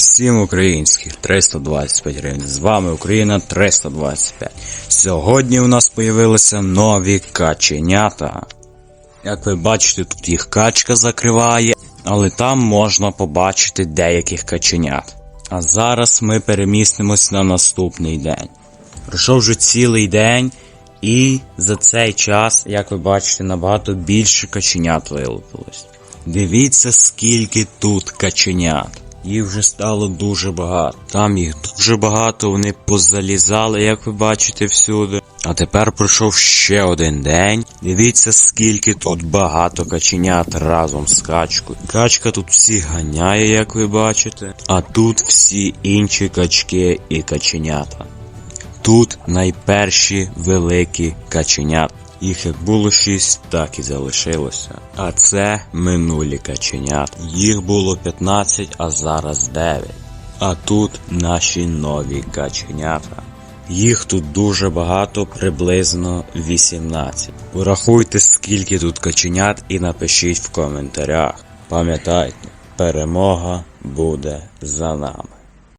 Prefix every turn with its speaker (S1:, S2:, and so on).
S1: Всім українських 325 гривень. З вами Україна 325. Сьогодні у нас появилися нові каченята. Як ви бачите, тут їх качка закриває, але там можна побачити деяких каченят. А зараз ми перемістимось на наступний день. Пройшов вже цілий день, і за цей час, як ви бачите, набагато більше каченят вилупилось. Дивіться, скільки тут каченят. Їх вже стало дуже багато. Там їх дуже багато, вони позалізали, як ви бачите, всюди. А тепер пройшов ще один день. Дивіться, скільки тут багато каченят разом з качкою. Качка тут всі ганяє, як ви бачите. А тут всі інші качки і каченята. Тут найперші великі каченят. Їх як було шість, так і залишилося. А це минулі каченят. Їх було 15, а зараз 9. А тут наші нові каченята. Їх тут дуже багато, приблизно 18. Урахуйте, скільки тут каченят і напишіть в коментарях. Пам'ятайте, перемога буде за нами.